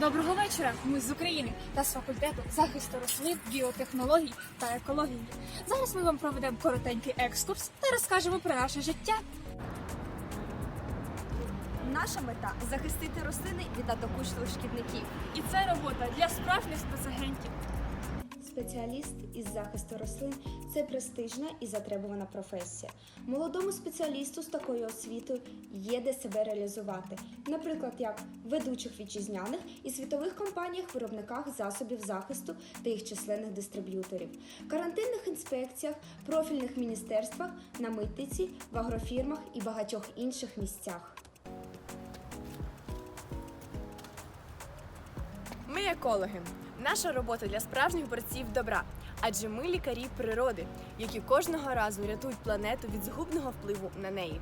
Доброго вечора. Ми з України та з факультету захисту рослин, біотехнологій та екології. Зараз ми вам проведемо коротенький екскурс та розкажемо про наше життя. Наша мета захистити рослини від надокучливих шкідників. І це робота для справжніх спецагентів. Спеціаліст із захисту рослин це престижна і затребувана професія. Молодому спеціалісту з такою освітою є де себе реалізувати, наприклад, як ведучих вітчизняних і світових компаніях, виробниках засобів захисту та їх численних дистриб'юторів, карантинних інспекціях, профільних міністерствах, на митниці, в агрофірмах і багатьох інших місцях. Екологи. Наша робота для справжніх борців добра, адже ми лікарі природи, які кожного разу рятують планету від згубного впливу на неї.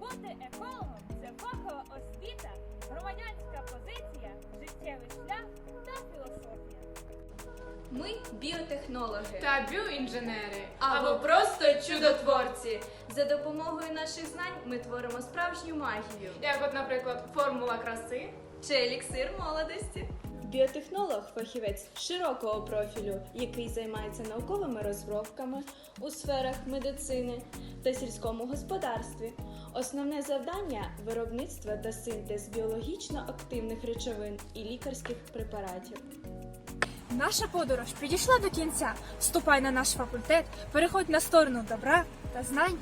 Бути екологом це фахова освіта, громадянська позиція, життєвий шлях та філософія. Ми біотехнологи та біоінженери Або або просто чудотворці. За допомогою наших знань ми творимо справжню магію Як, от, наприклад, формула краси. чи еліксир молодості. Біотехнолог фахівець широкого профілю, який займається науковими розробками у сферах медицини та сільському господарстві. Основне завдання виробництво та синтез біологічно активних речовин і лікарських препаратів. Наша подорож підійшла до кінця. Вступай на наш факультет, переходь на сторону добра та знань